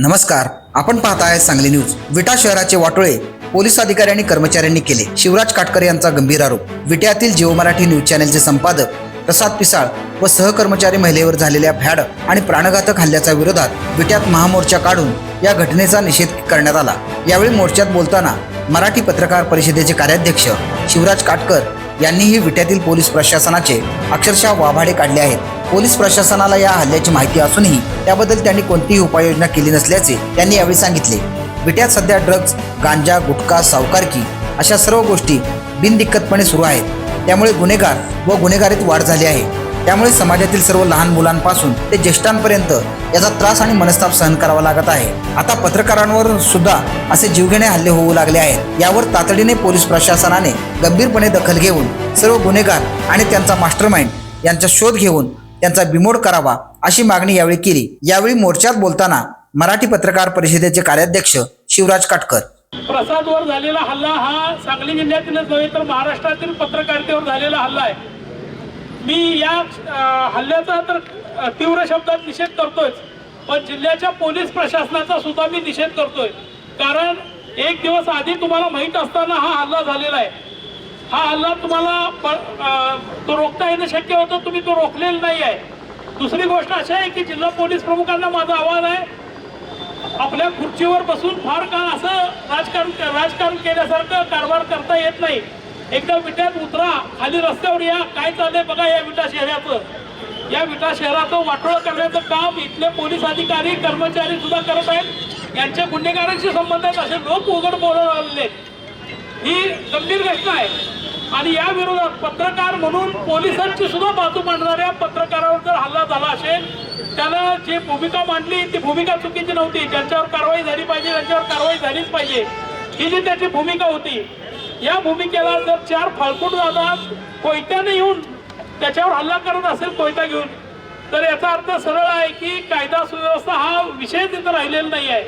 नमस्कार. आपण पाहताय सांगली न्यूज. विटा शहराचे वाटोळे पोलीस अधिकारी आणि कर्मचाऱ्यांनी केले. शिवराज काटकर यांचा गंभीर आरोप. विट्यातील जिओ मराठी न्यूज चॅनेलचे संपादक प्रसाद पिसाळ व सहकर्मचारी महिलेवर झालेल्या भ्याड आणि प्राणघातक हल्ल्याच्या विरोधात विट्यात महामोर्चा काढून या घटनेचा निषेध करण्यात आला. यावेळी मोर्चात बोलताना मराठी पत्रकार परिषदेचे कार्याध्यक्ष शिवराज काटकर यांनीही विट्यातील पोलीस प्रशासनाचे अक्षरशः वाभाडे काढले आहेत. पोलीस प्रशासनाला या हल्ल्याची माहिती असूनही त्याबद्दल त्यांनी कोणतीही उपाययोजना केली नसल्याचे त्यांनी यावेळी सांगितले. विट्यात सध्या ड्रग्ज गांजा गुटखा सावकारकी अशा सर्व गोष्टी बिनदिक्कतपणे सुरू आहेत. त्यामुळे गुन्हेगार व गुन्हेगारीत वाढ झाली आहे. त्यामुळे समाजातील सर्व लहान मुलांपासून ते ज्येष्ठांपर्यंत याचा त्रास आणि मनस्ताप सहन करावा लागत आहे. आता पत्रकारांवर सुद्धा असे जीवघेणे हल्ले होऊ लागले आहेत. यावर तातडीने पोलीस प्रशासनाने गंभीरपणे दखल घेऊन सर्व गुन्हेगार आणि त्यांचा मास्टरमाइंड यांचा शोध घेऊन त्यांचा बिमोड करावा अशी मागणी यावेळी केली. यावेळी मोर्चात बोलताना मराठी पत्रकार परिषदेचे कार्याध्यक्ष शिवराज काटकर. प्रसादवर झालेला हल्ला हा सांगली जिल्ह्यातीलच नव्हे तर महाराष्ट्रातील पत्रकारितेवर झालेला हल्ला आहे. मी या हल्ल्याचा तर तीव्र शब्दात निषेध करतोय. पण जिल्ह्याच्या पोलीस प्रशासनाचा सुद्धा मी निषेध करतोय. कारण एक दिवस आधी तुम्हाला माहीत असताना हा हल्ला झालेला आहे. हा हल्ला तुम्हाला प- तो रोखता येणं शक्य होतं तुम्ही तो रोखलेला नाही आहे दुसरी गोष्ट अशी आहे की जिल्हा पोलीस प्रमुखांना माझा आव्हान आहे. आपल्या खुर्चीवर बसून फार काळ असं राजकारण राजकारण केल्यासारखं कारभार करता येत नाही. एकदा विट्यात उतरा खाली रस्त्यावर या काय चाललंय बघा या विटा शहराचं. या विटा शहराचं वाटोळं करण्याचं काम इथले पोलीस अधिकारी कर्मचारी सुद्धा करत आहेत. यांच्या गुन्हेगारांशी संबंध आहेत असे लोक उघड बोलायला आलेले आहेत ही गंभीर घटना आहे. आणि या विरोधात पत्रकार म्हणून पोलिसांची सुद्धा बाजू मांडणाऱ्या पत्रकारावर जर हल्ला झाला असेल त्यानं जी भूमिका मांडली ती भूमिका चुकीची नव्हती. ज्यांच्यावर कारवाई झाली पाहिजे त्यांच्यावर कारवाई झालीच पाहिजे. ही जी त्याची भूमिका होती या भूमिकेला जर चार फाळकूट जातात कोयत्याने येऊन त्याच्यावर हल्ला करत असेल कोयता घेऊन तर याचा अर्थ सरळ आहे की कायदा सुव्यवस्था हा विषय तिथं राहिलेला नाही आहे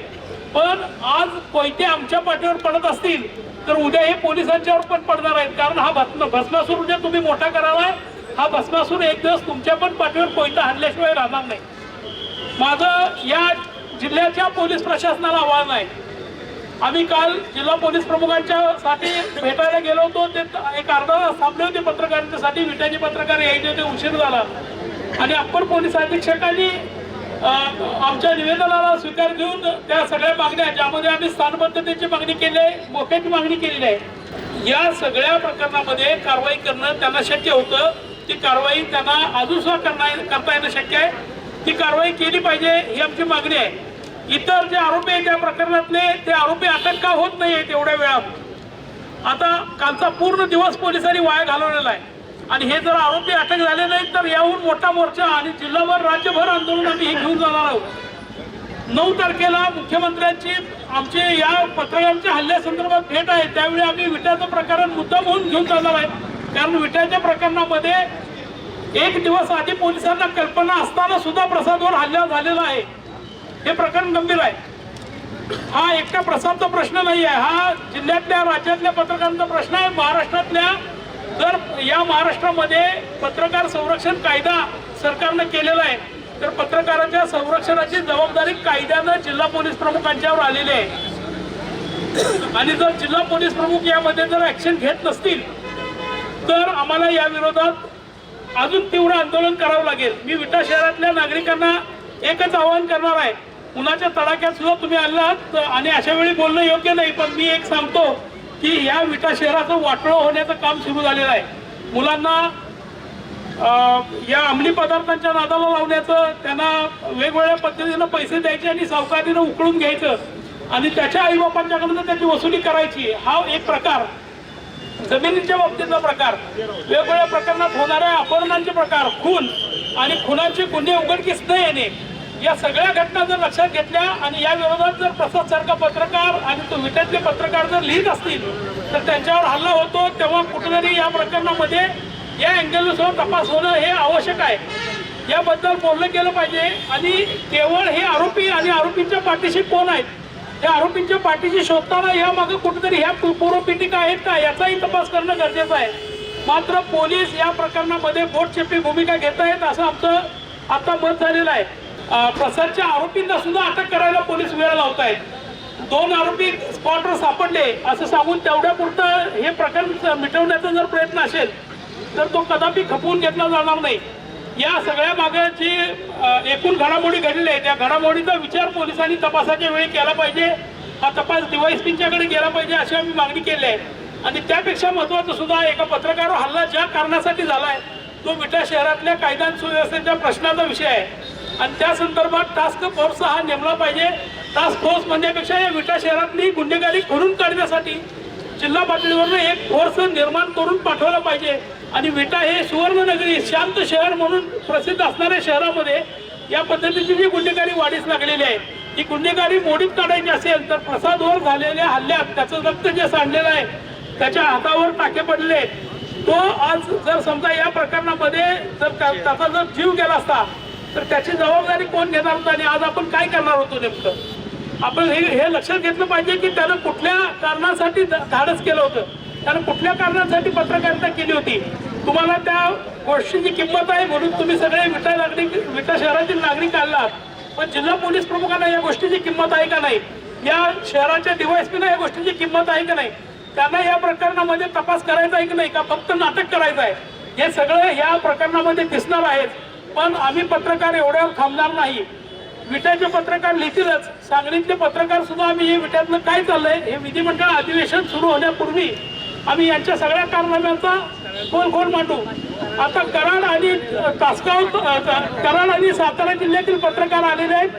पण आज कोयते आमच्या पाठीवर पडत असतील तर उद्या हे पोलिसांच्यावर पण पडणार आहेत. कारण हा भस्म भस्मासूर उद्या तुम्ही मोठा करालाय. हा भस्मासूर एक दिवस तुमच्या पण पाठीवर कोयता हल्ल्याशिवाय राहणार नाही. माझं या जिल्ह्याच्या पोलीस प्रशासनाला आव्हान आहे. आम्ही काल जिल्हा पोलीस प्रमुखांच्या साठी भेटायला गेलो होतो. ते एक अर्धा तास थांबले होते पत्रकारांच्यासाठी. विटाचे पत्रकार यायचे होते. उशीर झाला. आणि अप्पर पोलीस अधीक्षकांनी आमच्या निवेदनाला स्वीकार घेऊन त्या सगळ्या मागण्या ज्यामध्ये आम्ही स्थानबद्धतेची मागणी केली आहे मोक्याची मागणी केलेली आहे या सगळ्या प्रकरणामध्ये कारवाई करणं त्यांना शक्य होतं. ती कारवाई त्यांना अजून सुद्धा करणं करता येणं शक्य आहे. ती कारवाई केली पाहिजे ही आमची मागणी आहे. इतर जे आरोपी आहेत त्या प्रकरणातले ते आरोपी अटक का होत नाही आहेत एवढ्या वेळात? आता कालचा पूर्ण दिवस पोलिसांनी वाया घालवलेला आहे. आणि हे जर आरोपी अटक झाले नाहीत तर याहून मोठा मोर्चा आणि जिल्हाभर राज्यभर आंदोलन आम्ही हे घेऊन जाणार आहोत. नऊ तारखेला मुख्यमंत्र्यांची आमची या पत्रकारांच्या हल्ल्यासंदर्भात भेट आहे. त्यावेळी आम्ही विट्याचं प्रकरण मुद्दाम होऊन घेऊन जाणार आहे. कारण विट्याच्या प्रकरणामध्ये एक दिवस आधी पोलिसांना कल्पना असताना सुद्धा प्रसादवर हल्ला झालेला आहे. हे प्रकरण गंभीर आहे. हा एकट्या प्रसादचा प्रश्न नाही आहे हा जिल्ह्यातल्या राज्यातल्या पत्रकारांचा प्रश्न आहे. महाराष्ट्रातल्या जर या महाराष्ट्रामध्ये पत्रकार संरक्षण कायदा सरकारनं केलेला आहे. तर पत्रकाराच्या संरक्षणाची जबाबदारी कायद्यानं जिल्हा पोलीस प्रमुखांच्यावर आलेली आहे. आणि जर जिल्हा पोलीस प्रमुख यामध्ये जर ऍक्शन घेत नसतील तर आम्हाला या विरोधात अजून तीव्र आंदोलन करावं लागेल. मी विटा शहरातल्या नागरिकांना एकच आवाहन करणार आहे. उन्हाच्या तडाख्यात सुद्धा तुम्ही आलात आणि अशा वेळी बोलणं योग्य नाही पण मी एक सांगतो की या विटा शहराचं वाटोळं होण्याचं काम सुरू झालेलं आहे. मुलांना या अंमली पदार्थांच्या नादाला लावण्याचं त्यांना वेगवेगळ्या पद्धतीनं पैसे द्यायचे आणि सावकारीनं उकळून घ्यायचं. आणि त्याच्या आईबापांच्याकडनं त्याची वसुली करायची. हा एक प्रकार. जमिनीच्या बाबतीतला प्रकार. वेगवेगळ्या प्रकरणात होणाऱ्या अपहरणांचे प्रकार. खून. आणि खुनाचे गुन्हे उघडकीस न येणे. या सगळ्या घटना जर लक्षात घेतल्या आणि या विरोधात जर प्रसाद सारखा पत्रकार आणि तो विट्यातले पत्रकार जर लिहित असतील तर त्यांच्यावर हल्ला होतो तेव्हा कुठेतरी या प्रकरणामध्ये या अँगलसह तपास होणं हे आवश्यक आहे. याबद्दल बोललं गेलं पाहिजे आणि केवळ हे आरोपी आणि आरोपींच्या पाठीशी कोण आहेत? या आरोपींच्या पाठीशी शोधताना या मागे कुठेतरी ह्या पू- पूर्वपीठिका आहेत का? याचाही तपास करणं गरजेचं आहे. मात्र पोलीस या प्रकरणामध्ये बोटचेपी भूमिका घेत आहेत असं आमचं आता मत झालेलं आहे. प्रसादच्या आरोपींना सुद्धा अटक करायला पोलीस वेळ लावत आहेत दोन आरोपी स्पॉटवर सापडले असं सांगून तेवढ्यापुरतं हे प्रकरण मिटवण्याचा जर प्रयत्न असेल तर तो कदापि खपवून घेतला जाणार नाही. या सगळ्या मागे जी एकूण घडामोडी घडली आहे. त्या घडामोडीचा विचार पोलिसांनी तपासाच्या वेळी केला पाहिजे. हा तपास डीवायसपींच्याकडे गेला पाहिजे अशी आम्ही मागणी केली आहे. आणि त्यापेक्षा महत्त्वाचं सुद्धा एका पत्रकारावर हल्ला ज्या कारणासाठी झाला आहे तो विटा शहरातल्या कायदा सुव्यवस्थेच्या प्रश्नाचा विषय आहे. आणि त्या संदर्भात टास्क फोर्स हा नेमला पाहिजे. टास्क फोर्स म्हणण्यापेक्षा या विटा शहरातली गुन्हेगारी खोडून काढण्यासाठी जिल्हा पातळीवरनं एक फोर्स निर्माण करून पाठवला पाहिजे. आणि विटा हे सुवर्णनगरी शांत शहर म्हणून प्रसिद्ध असणाऱ्या शहरामध्ये या पद्धतीची जी गुन्हेगारी वाढीस लागलेली आहे ती गुन्हेगारी मोडीत काढायची असेल तर प्रसादवर झालेल्या हल्ल्यात त्याचं रक्त जे सांडलेलं आहे त्याच्या हातावर टाके पडले. तो आज जर समजा या प्रकरणामध्ये जर त्याचा जर जीव गेला असता तर त्याची जबाबदारी कोण घेणार होतं आणि आज आपण काय करणार होतो नेमकं? आपण हे हे लक्षात घेतलं पाहिजे की त्यानं कुठल्या कारणासाठी धाडस केलं होतं? त्यानं कुठल्या कारणासाठी पत्रकारिता केली होती? तुम्हाला त्या गोष्टीची किंमत आहे म्हणून तुम्ही सगळे विटा नागरिक विटा शहरातील नागरिक आलात. पण जिल्हा पोलीस प्रमुखांना या गोष्टीची किंमत आहे का नाही? या शहराच्या डीवायसपीना या गोष्टीची किंमत आहे का नाही? त्यांना या प्रकरणामध्ये तपास करायचा आहे की नाही? का फक्त नाटक करायचं आहे? हे सगळं या प्रकरणामध्ये दिसणार आहेत. पण आम्ही पत्रकार एवढ्यावर थांबणार नाही. विट्याचे पत्रकार लिहितीलच. सांगलीतले पत्रकार सुद्धा आम्ही हे विट्यातलं काय चाललंय हे विधिमंडळ अधिवेशन सुरू होण्यापूर्वी आम्ही यांच्या सगळ्या कारनाम्यांचा खोल खोल मांडू. आता कराड आणि तासगाव कराड आणि सातारा जिल्ह्यातील पत्रकार आलेले आहेत.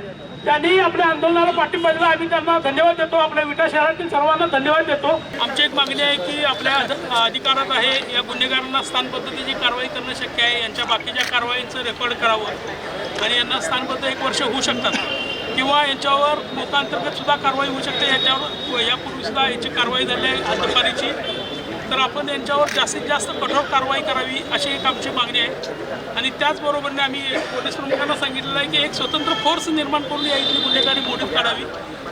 त्यांनी आपल्या आंदोलनाला पाठिंबा दिला. आम्ही त्यांना धन्यवाद देतो. आपल्या विटा शहरातील सर्वांना धन्यवाद देतो. आमची एक मागणी आहे की आपल्या अधिकारात आहे. या गुन्हेगारांना स्थान पद्धतीची कारवाई करणं शक्य आहे. यांच्या बाकीच्या कारवाईंचं रेकॉर्ड करावं. आणि यांना स्थानबद्ध एक वर्ष होऊ शकतात. किंवा यांच्यावर लोकांतर्गत सुद्धा कारवाई होऊ शकते. याच्यावर यापूर्वी सुद्धा याची कारवाई झाली आहे. दुपारीची तर आपण यांच्यावर जास्तीत जास्त कठोर कारवाई करावी अशी एक आमची मागणी आहे. आणि त्याचबरोबरने आम्ही पोलीस प्रमुखांना सांगितलेलं आहे की एक स्वतंत्र फोर्स निर्माण करून या इथली गुन्हेगारी मोडीत काढावी.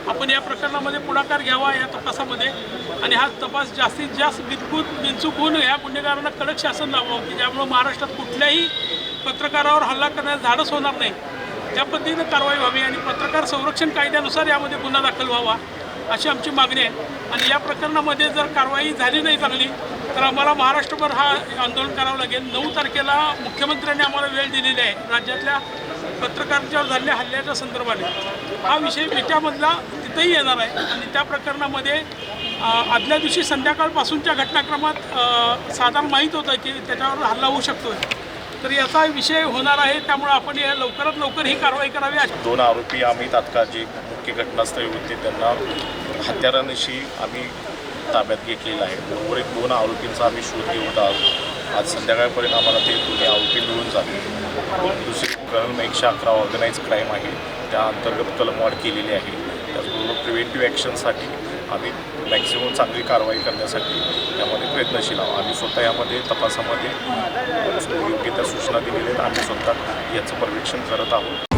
आपण या प्रकरणामध्ये पुढाकार घ्यावा या तपासामध्ये. आणि हा तपास जास्तीत जास्त बिनकूत बिनचूक होऊन ह्या गुन्हेगारांना कडक शासन लावावं की ज्यामुळं महाराष्ट्रात कुठल्याही पत्रकारावर हल्ला करण्यास धाडस होणार नाही. त्या पद्धतीनं कारवाई व्हावी आणि पत्रकार संरक्षण कायद्यानुसार यामध्ये गुन्हा दाखल व्हावा. अशी आमची मागणी आहे. आणि या प्रकरणामध्ये जर कारवाई झाली नाही चांगली तर आम्हाला महाराष्ट्रभर हा आंदोलन करावं लागेल. नऊ तारखेला मुख्यमंत्र्यांनी आम्हाला वेळ दिलेली आहे. राज्यातल्या पत्रकारांच्यावर झालेल्या हल्ल्याच्या संदर्भाने. हा विषय विट्यामधला तिथंही येणार आहे. आणि त्या प्रकरणामध्ये आदल्या दिवशी संध्याकाळपासूनच्या घटनाक्रमात साधारण माहीत होतं की त्याच्यावर हल्ला होऊ शकतो तर याचा विषय होणार आहे. त्यामुळे आपण या लवकरात लवकर ही कारवाई करावी. दोन आरोपी आम्ही तात्काळ जी मुख्य घटनास्थळी होती त्यांना हत्यारांशी आम्ही ताब्यात घेतलेलं आहे. बरोबर एक दोन आरोपींचा आम्ही शोध घेऊन आहोत. आज संध्याकाळपर्यंत आम्हाला ते दोन्ही आरोपी मिळून जातील. दुसरी कलम एकशे अकरा ऑर्गनाईज क्राईम आहे. त्या अंतर्गत कलमवाढ केलेली आहे. त्याचबरोबर प्रिव्हेंटिव्ह ॲक्शनसाठी आम्ही मॅक्झिमम चांगली कारवाई करण्यासाठी यामध्ये प्रयत्नशील आहोत. आम्ही स्वतः यामध्ये तपासामध्ये योग्य त्या सूचना दिलेल्या आहेत. आम्ही स्वतः याचं पर्यवेक्षण करत आहोत.